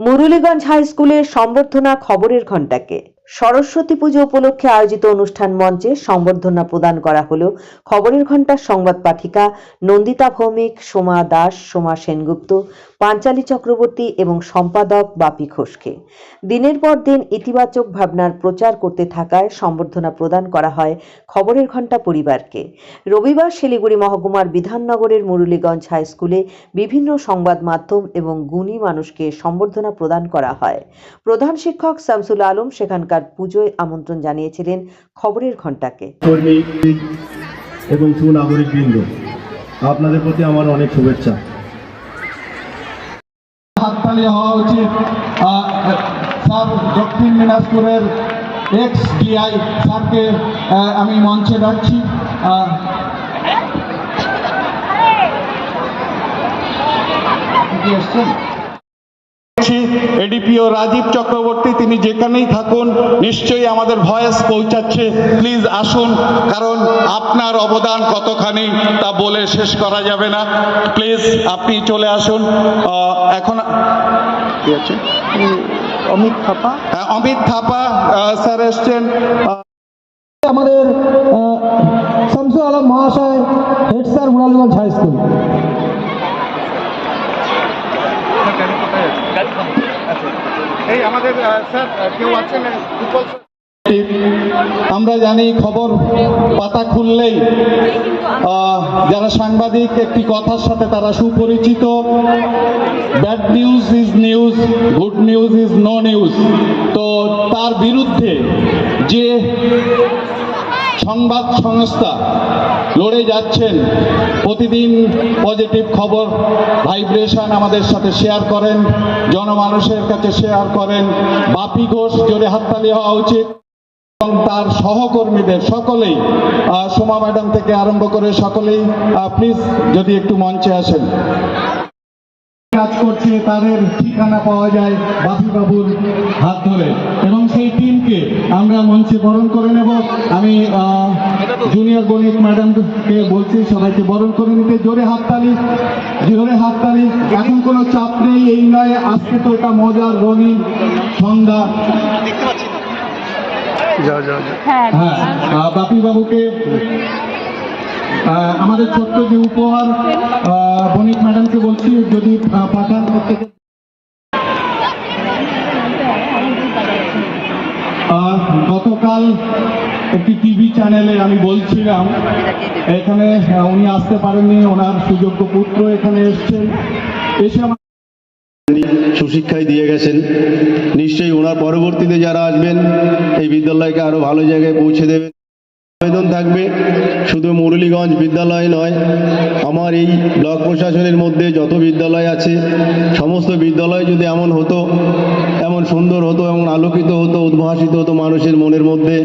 মুরুলীগঞ্জ high স্কুলের সম্বর্ধনা খবরের ঘণ্টাকে। সরস্বতী পুজো উপলক্ষে আয়োজিত অনুষ্ঠান মঞ্চে সম্বর্ধনা প্রদান করা হল। খবরের ঘণ্টার সংবাদ পাঠিকা নন্দিতা ভৌমিক, সোমা দাস, সোমা সেনগুপ্ত, পাঞ্চালী চক্রবর্তী এবং সম্পাদক বাপি ঘোষকে। দিনের পর দিন ইতিবাচক ভাবনার প্রচার করতে থাকায় সম্বর্ধনা প্রদান করা হয় খবরের ঘণ্টা পরিবারকে। রবিবার শিলিগুড়ি মহকুমার বিধাননগরের মুরুলীগঞ্জ হাই স্কুলে বিভিন্ন সংবাদ মাধ্যম এবং গুণী মানুষকে সম্বর্ধনা প্রদান করা হয়। প্রধান শিক্ষক শামসুল আলম সেখানকার পুজোয় আমন্ত্রণ জানিয়েছিলেন খবরের ঘণ্টাকে। কর্মী এবং সুনাগরিক বৃন্দ আপনাদের প্রতি আমার অনেক শুভেচ্ছা। হাততালি হওয়া উচিত। আহ, স্যার দক্ষিণ দিনাজপুরের এক্স ডিআই স্যারকে আহ, আমি মঞ্চে ডাকছি। আহ, এসছেন? এডিপিও রাজীব চক্রবর্তী তিনি যেখানেই থাকুন নিশ্চয়ই আমাদের ভয়েস পৌঁছাচ্ছে। প্লিজ আসুন কারণ আপনার অবদান কতখানি তা বলে শেষ করা যাবে না। প্লিজ আপনি চলে আসুন। আহ, এখন কি আছে? অমিত থাপা? অমিত থাপা স্যার এসছেন। আমাদের শামসুল আলম মহাশয় head sir Muraliganj high school. আমাদের স্যার কেউ আছেন? আমরা জানি খবর পাতা খুললেই যারা সাংবাদিক একটি কথার সাথে তারা সুপরিচিত। Bad news is news good news is no news তো তার বিরুদ্ধে যে সংবাদ সংস্থা লড়ে যাচ্ছেন। প্রতিদিন পজিটিভ খবর, ভাইব্রেশন আমাদের সাথে শেয়ার করেন, জনমানুষের কাছে শেয়ার করেন। বাপি ঘোষ জোরে হাততালি হওয়া উচিত এবং তার সহকর্মীদের সকলেই সোমা ম্যাডাম থেকে আরম্ভ করে সকলেই প্লিজ যদি একটু মঞ্চে আসেন। কাজ করছে, তাদের ঠিকানা পাওয়া যায় বাপি বাবুর হাত ধরে। এবং আমরা মঞ্চে বরণ করে নেব। আমি আহ, জুনিয়র গণিত ম্যাডামকে বলছি সবাইকে বরণ করে নিতে। জোরে হাততালি জোরে হাততালি এখন কোনো চাপ নেই এই নয়। আজকে তো এটা মজার রঙিন সন্ধ্যা। হ্যাঁ। আহ, বাপি বাবুকে আহ, আমাদের ছোট্ট যে উপহার আহ, বণিক ম্যাডামকে বলছি যদি পাঠান প্রত্যেকে একটি টিভি চ্যানেলে আমি বলছিলাম, এখানে উনি আসতে পারেননি, ওনার সুযোগ্য পুত্র এখানে এসছেন। এসে সুশিক্ষায় দিয়ে গেছেন। নিশ্চয়ই ওনার পরবর্তীতে যারা আসবেন, এই বিদ্যালয়কে আরও ভালো জায়গায় পৌঁছে দেবেন। আবেদন থাকবে, শুধু মুরলীগঞ্জ বিদ্যালয় নয়, আমার এই ব্লক প্রশাসনের মধ্যে যত বিদ্যালয় আছে, সমস্ত বিদ্যালয় যদি এমন হতো, এমন সুন্দর হতো, এমন আলোকিত হতো, উদ্ভাসিত হতো মানুষের মনের মধ্যে